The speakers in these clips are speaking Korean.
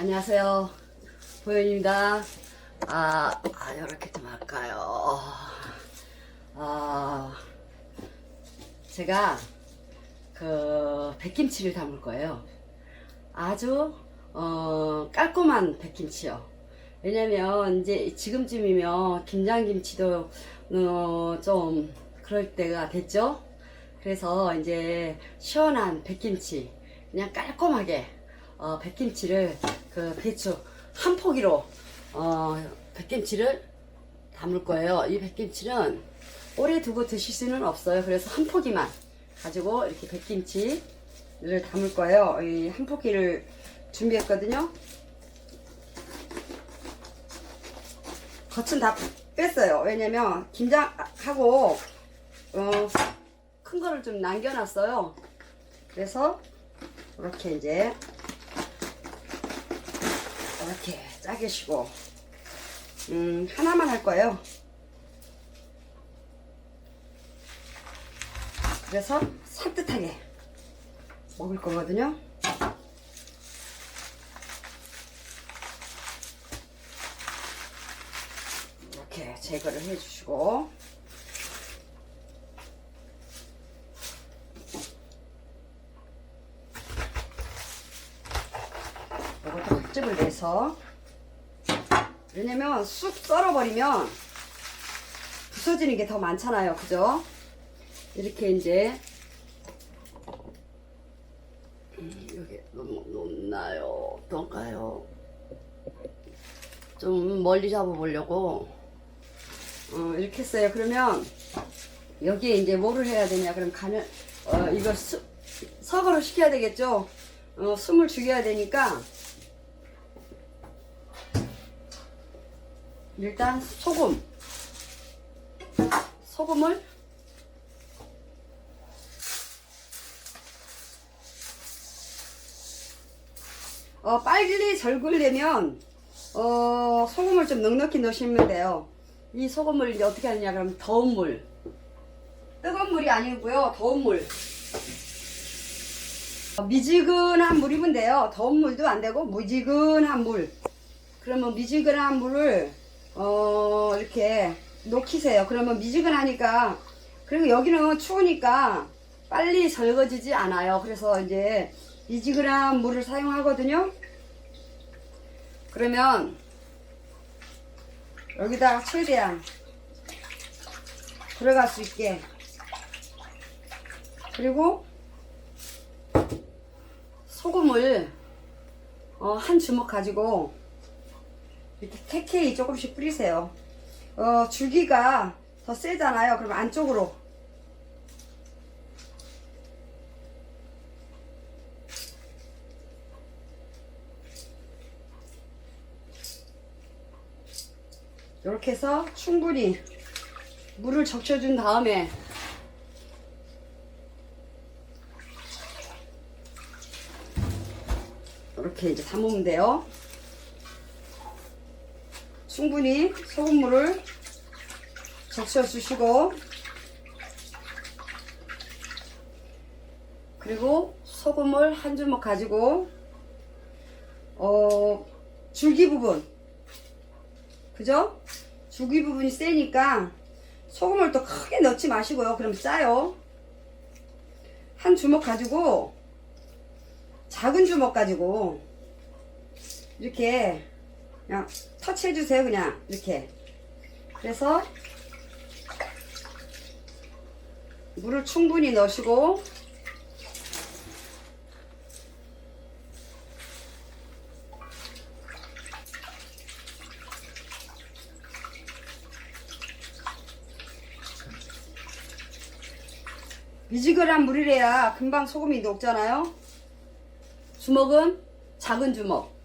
안녕하세요. 보현입니다. 아, 아, 이렇게 좀 할까요? 아, 제가 그 백김치를 담을 거예요. 아주 어, 깔끔한 백김치요. 왜냐면 이제 지금쯤이면 김장김치도 어, 좀 그럴 때가 됐죠. 그래서 이제 시원한 백김치 그냥 깔끔하게 어, 백김치를 그 배추 한 포기로 어, 백김치를 담을 거예요. 이 백김치는 오래 두고 드실 수는 없어요. 그래서 한 포기만 가지고 이렇게 백김치를 담을 거예요. 이 한 포기를 준비했거든요. 겉은 다 뺐어요. 왜냐면 김장하고 어, 큰 거를 좀 남겨놨어요. 그래서 이렇게 이제 이렇게 짜게 쉬고 음 하나만 할 거예요. 그래서 산뜻하게 먹을 거거든요. 이렇게 제거를 해주시고 이것도 내서 왜냐면 쑥 썰어버리면 부서지는 게 더 많잖아요. 그죠? 이렇게 이제 음, 여기 너무 높나요? 어떤가요? 좀 멀리 잡아보려고. 어, 이렇게 했어요. 그러면 여기에 이제 뭐를 해야 되냐? 그럼 가면 어, 이걸 수, 서거를 시켜야 되겠죠? 어, 숨을 죽여야 되니까 일단 소금. 소금을 어, 빨리 절굴려면 어, 소금을 좀 넉넉히 넣으시면 돼요. 이 소금을 어떻게 하느냐 그러면 더운 물. 뜨거운 물이 아니고요 더운 물. 어, 미지근한 물이면 돼요. 더운 물도 안 되고 미지근한 물. 그러면 미지근한 물을 어 이렇게 녹이세요. 그러면 미지근하니까 그리고 여기는 추우니까 빨리 설거지지 않아요. 그래서 이제 미지근한 물을 사용하거든요. 그러면 여기다가 최대한 들어갈 수 있게 그리고 소금을 어, 한 주먹 가지고 이렇게 캐케이 조금씩 뿌리세요. 어, 줄기가 더 세잖아요. 그럼 안쪽으로. 이렇게 해서 충분히 물을 적셔준 다음에 이렇게 이제 담으면 돼요. 충분히 소금물을 적셔 주시고 그리고 소금을 한 주먹 가지고 어 줄기 부분. 그죠? 줄기 부분이 세니까 소금을 또 크게 넣지 마시고요. 그럼 짜요. 한 주먹 가지고 작은 주먹 가지고 이렇게 그냥 터치해 주세요 그냥. 이렇게. 그래서 물을 충분히 넣으시고 미지근한 물이래야 금방 소금이 녹잖아요. 주먹은 작은 주먹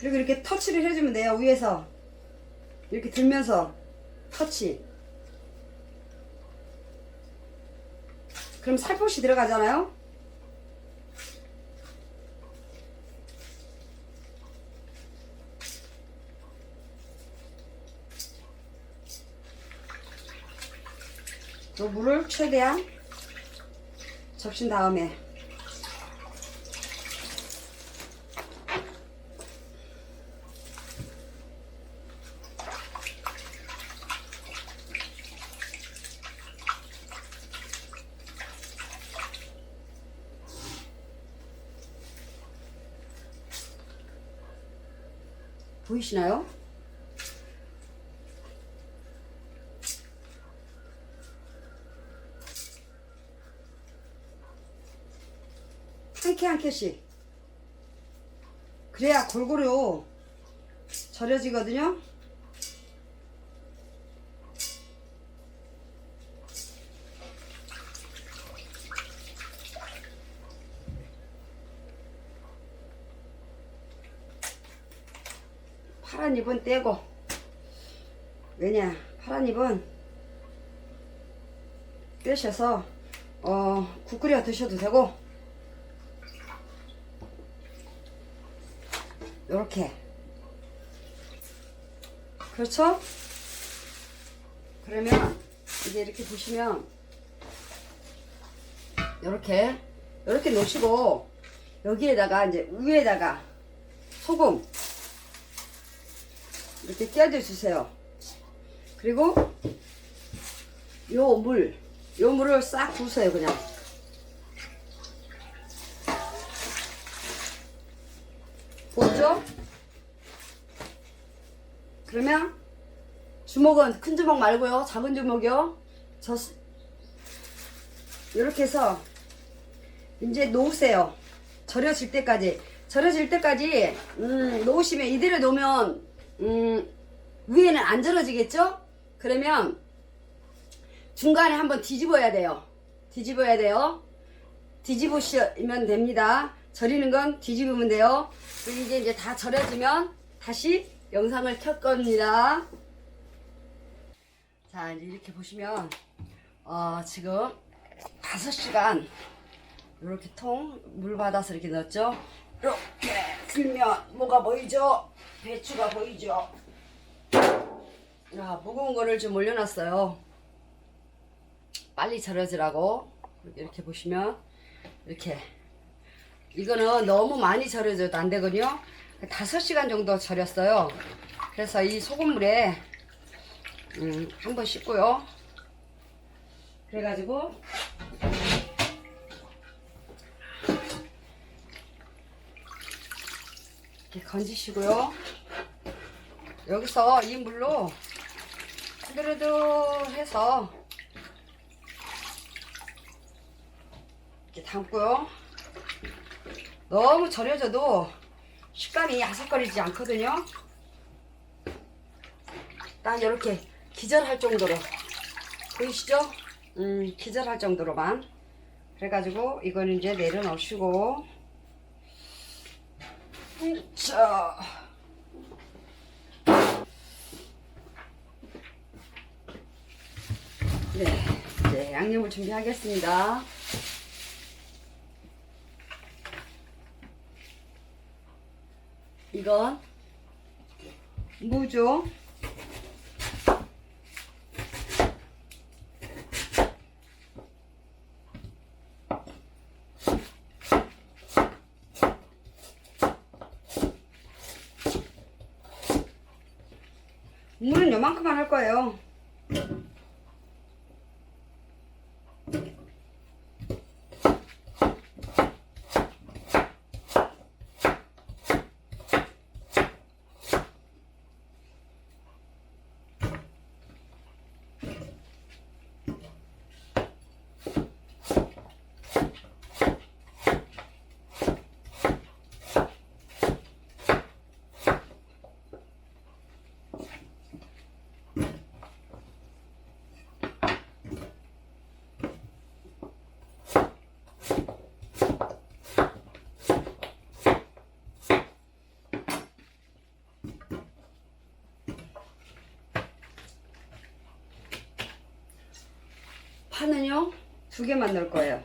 그리고 이렇게 터치를 해주면 돼요 위에서. 이렇게 들면서 터치. 그럼 살포시 들어가잖아요? 또 물을 최대한 적신 다음에 보이시나요? 한 개한 켜씩 그래야 골고루 절여지거든요. 파란 잎은 떼고. 왜냐 파란 잎은 떼셔서 어, 국 끓여 드셔도 되고. 요렇게. 그렇죠? 그러면 이제 이렇게 보시면 요렇게 요렇게 놓으시고 여기에다가 이제 위에다가 소금 이렇게 껴줘 주세요. 그리고 요 물, 요 물을 싹 부으세요, 그냥. 보죠? 그러면 주먹은 큰 주먹 말고요. 작은 주먹이요. 저 이렇게 해서 이제 놓으세요. 절여질 때까지. 절여질 때까지 음, 놓으시면 이대로 놓으면 음, 위에는 안 절여지겠죠? 그러면 중간에 한번 뒤집어야 돼요. 뒤집어야 돼요. 뒤집으시면 됩니다. 절이는 건 뒤집으면 돼요. 이제 이제 다 절여지면 다시 영상을 켤 겁니다. 자, 이제 이렇게 보시면 어, 지금 5시간 이렇게 통 물 받아서 이렇게 넣었죠. 이렇게 풀면 뭐가 보이죠? 배추가 보이죠? 자, 무거운 거를 좀 올려놨어요. 빨리 절여지라고 이렇게 보시면 이렇게 이거는 너무 많이 절여져도 안 되거든요. 5시간 정도 절였어요. 그래서 이 소금물에 음, 한번 씻고요. 그래가지고 이렇게 건지시고요. 여기서 이 물로 후두루두 해서 이렇게 담고요. 너무 절여져도 식감이 야삭거리지 않거든요. 딱 이렇게 기절할 정도로 보이시죠? 음, 기절할 정도로만 그래가지고 이거는 이제 내려놓으시고 자 네, 이제 양념을 준비하겠습니다. 이건 무죠. 물은 요만큼만 할 거예요. 파는요 두 개만 넣을 거예요.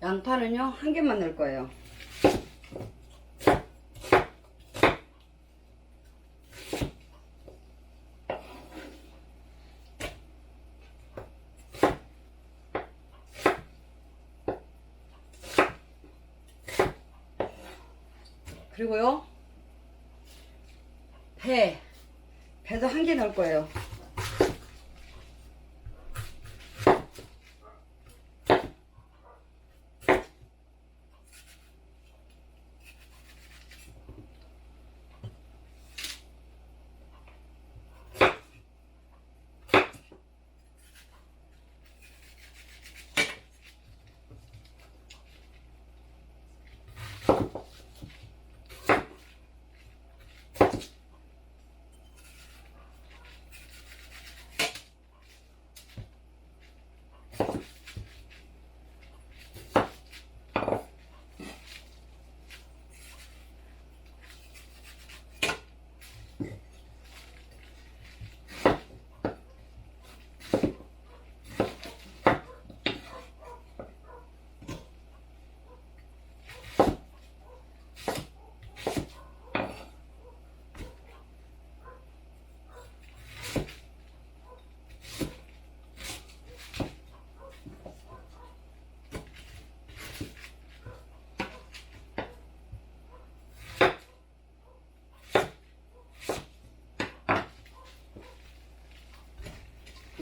양파는요 한 개만 넣을 거예요. 그리고요. 배. 배도 한 개 넣을 거예요.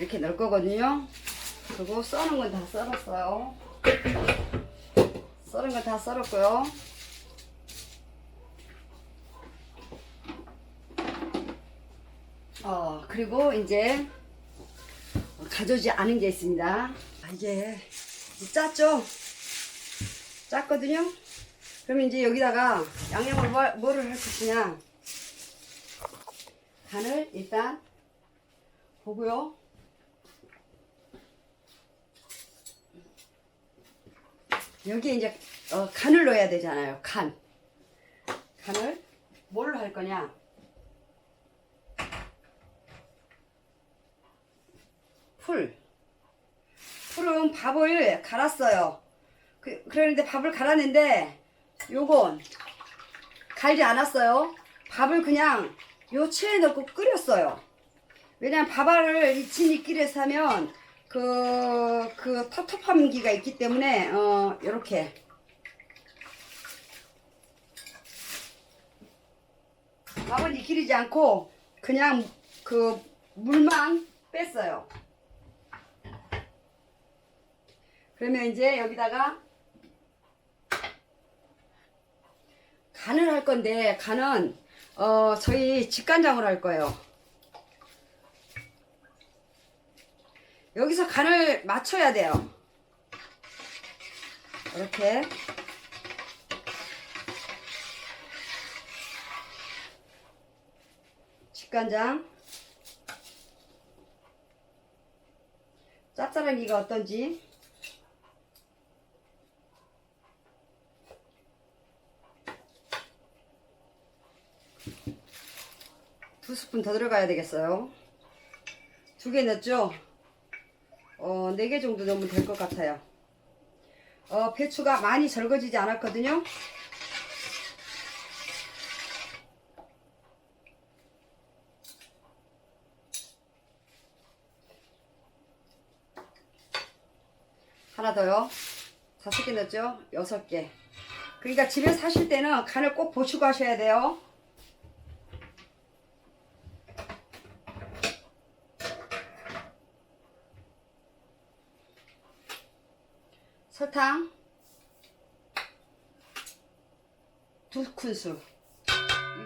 이렇게 넣을 거거든요. 그리고 써는 건 다 썰었어요. 썰은 건 다 썰었고요. 어, 그리고 이제 가져오지 않은 게 있습니다. 아, 이게 짰죠? 짰거든요? 그럼 이제 여기다가 양념을 뭐, 뭐를 할 것이냐. 간을 일단 보고요. 여기 이제 어, 간을 넣어야 되잖아요. 간. 간을 뭘로 할 거냐? 풀. 풀은 밥을 갈았어요. 그, 그러는데 밥을 갈았는데 요건 갈지 않았어요. 밥을 그냥 요 체에 넣고 끓였어요. 왜냐면 밥알을 이 진이끼리에서 하면 그, 그 텁텁함기가 있기 때문에, 어, 요렇게. 밥은 익히지 않고, 그냥 그 물만 뺐어요. 그러면 이제 여기다가 간을 할 건데, 간은, 어, 저희 직간장으로 할 거예요. 여기서 간을 맞춰야 돼요. 이렇게. 직간장. 짭짤하기가 어떤지. 두 스푼 더 들어가야 되겠어요. 두 개 넣었죠? 어, 4개 정도 넣으면 될 것 같아요. 어, 배추가 많이 절거지지 않았거든요. 하나 더요. 다섯 개 넣었죠? 여섯 개. 그러니까 집에 사실 때는 간을 꼭 보시고 하셔야 돼요. 설탕 두 큰술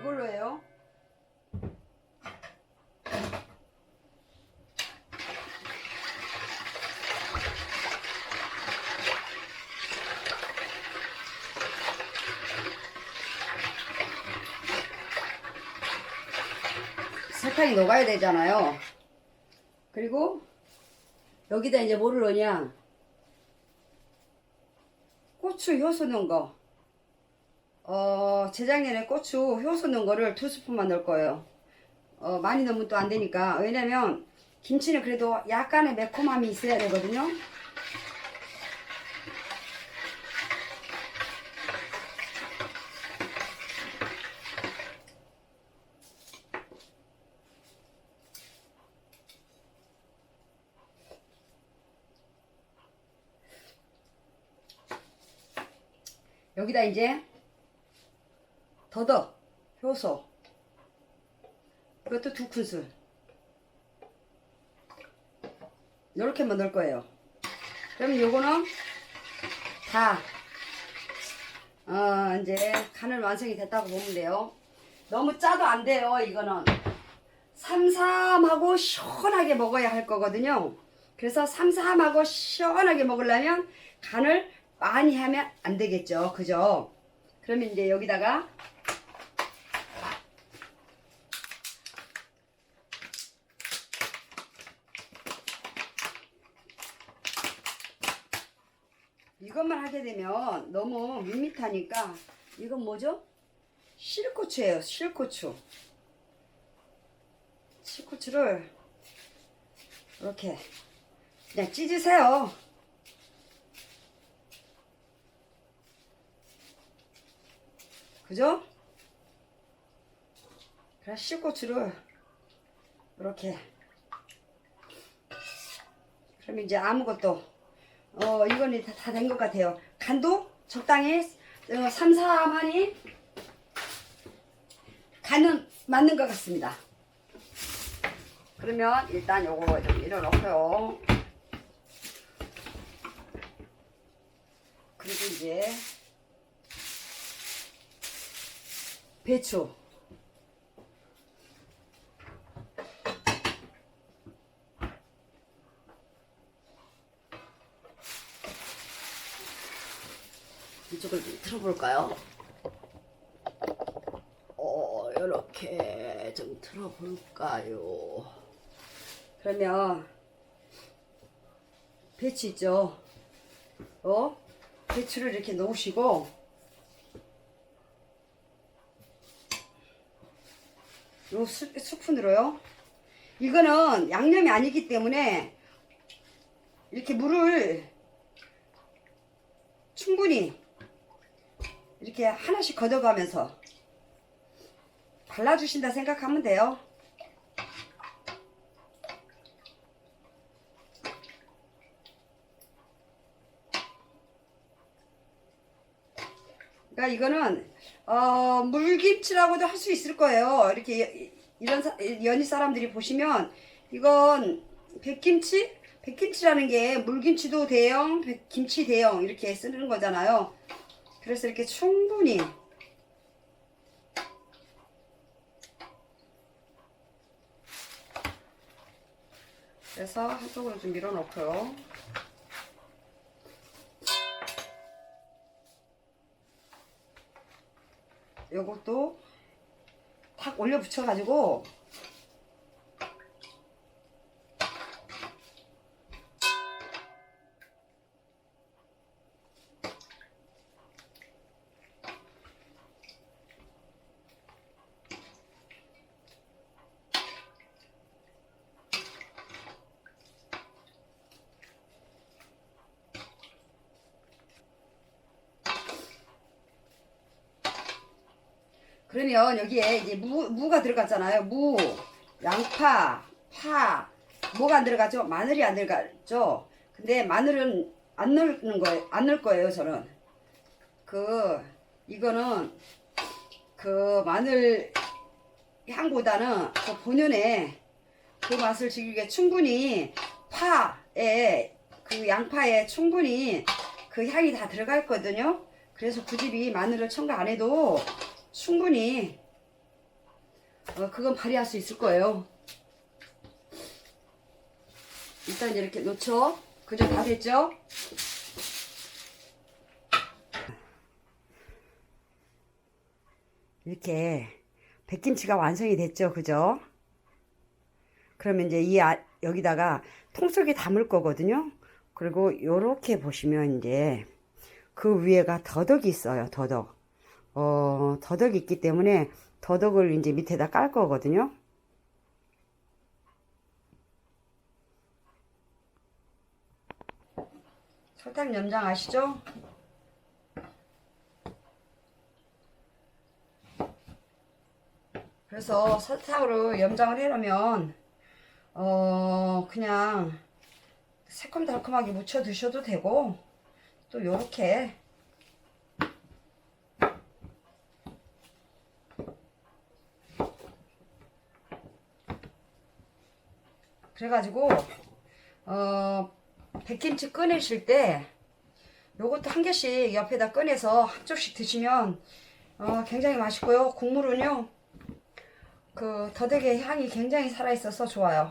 이걸로 해요. 설탕이 녹아야 되잖아요. 그리고 여기다 이제 뭐를 넣냐? 고추 효소 넣은 거. 어, 재작년에 고추 효소 넣은 거를 두 스푼만 넣을 거예요. 어, 많이 넣으면 또 안 되니까. 왜냐면 김치는 그래도 약간의 매콤함이 있어야 되거든요. 여기다 이제 더덕, 효소. 이것도 두 큰술. 이렇게만 넣을 거예요. 그럼 요거는 다, 어, 이제 간을 완성이 됐다고 보면 돼요. 너무 짜도 안 돼요, 이거는. 삼삼하고 시원하게 먹어야 할 거거든요. 그래서 삼삼하고 시원하게 먹으려면 간을 많이 하면 안 되겠죠. 그죠? 그러면 이제 여기다가 이것만 하게 되면 너무 밋밋하니까 이건 뭐죠? 실고추예요. 실고추. 실고추를 이렇게 그냥 찢으세요. 그죠? 그래 실고추를 이렇게 그럼 이제 아무것도 어 이거는 다된 것 같아요. 간도 적당히 어, 삼삼하니 간은 맞는 것 같습니다. 그러면 일단 요거 좀 밀어넣고요. 그리고 이제 배추. 이쪽을 좀 틀어볼까요? 어, 이렇게 좀 틀어볼까요? 그러면 배추 있죠? 어? 배추를 이렇게 넣으시고 요 스, 스푼으로요. 이거는 양념이 아니기 때문에 이렇게 물을 충분히 이렇게 하나씩 걷어가면서 발라주신다 생각하면 돼요. 그러니까 이거는 어, 물김치라고도 할 수 있을 거예요. 이렇게 이- 이런 사- 연희 사람들이 보시면 이건 백김치? 백김치라는 게 물김치도 대형, 백- 김치 대형 이렇게 쓰는 거잖아요. 그래서 이렇게 충분히 그래서 한쪽으로 좀 밀어놓고요. 요것도 탁 올려 붙여가지고 그러면 여기에 이제 무, 무가 들어갔잖아요. 무, 양파, 파, 뭐가 안 들어가죠? 마늘이 안 들어가죠? 근데 마늘은 안 넣는 거예요. 안 넣을 거예요, 저는. 그, 이거는 그 마늘 향보다는 그 본연의 그 맛을 즐기게 충분히 파에 그 양파에 충분히 그 향이 다 들어가 있거든요. 그래서 굳이 이 마늘을 첨가 안 해도 충분히 어, 그건 발휘할 수 있을 거예요. 일단 이렇게 놓죠. 그죠? 다 됐죠? 이렇게 백김치가 완성이 됐죠. 그죠? 그러면 이제 이 아, 여기다가 통속에 담을 거거든요. 그리고 요렇게 보시면 이제 그 위에가 더덕이 있어요. 더덕. 어, 더덕이 있기 때문에 더덕을 이제 밑에다 깔 거거든요. 설탕 염장 아시죠? 그래서 설탕으로 염장을 해놓으면 어 그냥 새콤달콤하게 무쳐 드셔도 되고 또 요렇게 그래가지고 어 백김치 꺼내실 때 요것도 한 개씩 옆에다 꺼내서 한 쪽씩 드시면 어 굉장히 맛있고요. 국물은요 그 더덕의 향이 굉장히 살아 있어서 좋아요.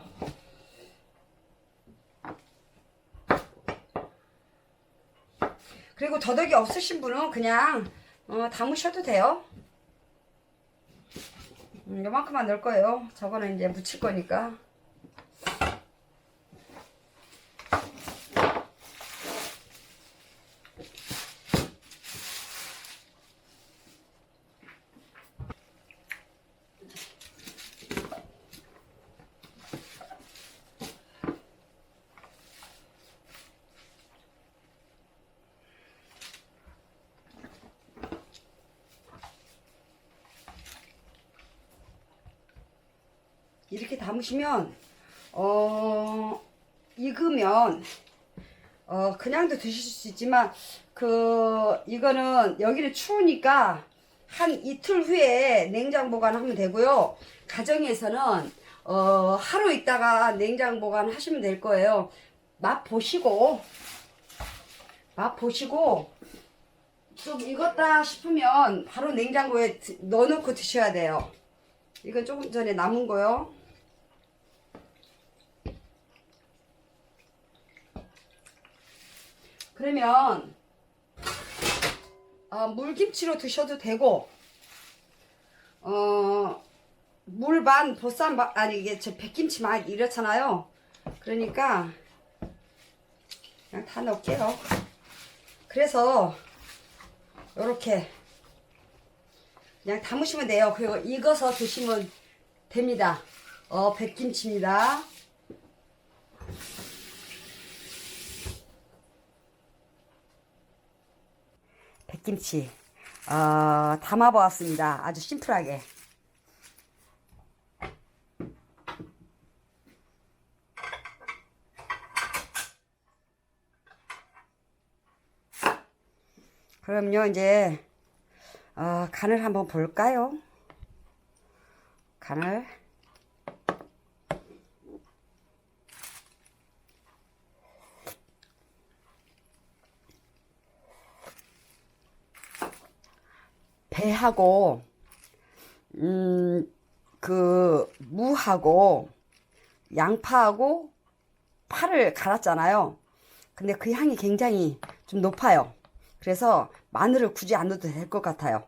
그리고 더덕이 없으신 분은 그냥 어, 담으셔도 돼요. 음, 요만큼만 넣을 거예요. 저거는 이제 묻힐 거니까. 이렇게 담으시면 어 익으면 어 그냥도 드실 수 있지만 그 이거는 여기는 추우니까 한 이틀 후에 냉장 보관하면 되고요. 가정에서는 어 하루 있다가 냉장 보관하시면 될 거예요. 맛 보시고 맛 보시고 좀 익었다 싶으면 바로 냉장고에 드- 넣어놓고 드셔야 돼요. 이건 조금 전에 남은 거요. 그러면 어, 물김치로 드셔도 되고 어, 물반 보쌈 반 아니 이게 저 백김치 막 이렇잖아요. 그러니까 그냥 다 넣을게요. 그래서 요렇게 그냥 담으시면 돼요. 그리고 익어서 드시면 됩니다. 어, 백김치입니다. 백김치 어, 담아보았습니다. 아주 심플하게. 그럼요 이제 어, 간을 한번 볼까요? 간을 배하고 음 그 무하고 양파하고 파를 갈았잖아요. 근데 그 향이 굉장히 좀 높아요. 그래서 마늘을 굳이 안 넣어도 될 것 같아요.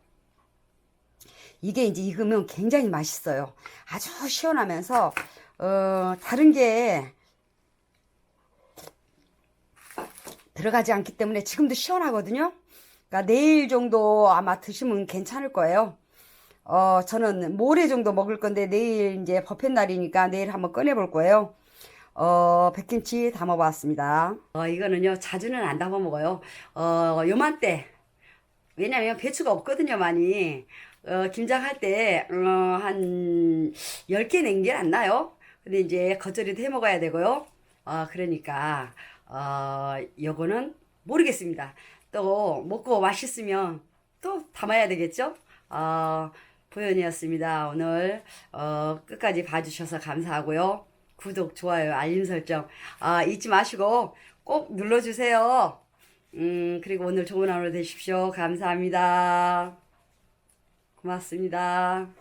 이게 이제 익으면 굉장히 맛있어요. 아주 시원하면서 어, 다른 게 들어가지 않기 때문에 지금도 시원하거든요. 그러니까 내일 정도 아마 드시면 괜찮을 거예요. 어, 저는 모레 정도 먹을 건데 내일 이제 버펫 날이니까 내일 한번 꺼내 볼 거예요. 어, 백김치 담아 봤습니다. 어, 이거는요, 자주는 안 담아 먹어요. 어, 요맘때. 왜냐면 배추가 없거든요, 많이. 어, 김장할 때, 어, 한 10개 낸 게 안 나요. 근데 이제 겉절이도 해 먹어야 되고요. 어, 그러니까, 어, 요거는 모르겠습니다. 또 먹고 맛있으면 또 담아야 되겠죠? 어, 보현이었습니다. 오늘, 어, 끝까지 봐주셔서 감사하고요. 구독, 좋아요, 알림 설정, 아, 잊지 마시고 꼭 눌러주세요. 음, 그리고 오늘 좋은 하루 되십시오. 감사합니다. 고맙습니다.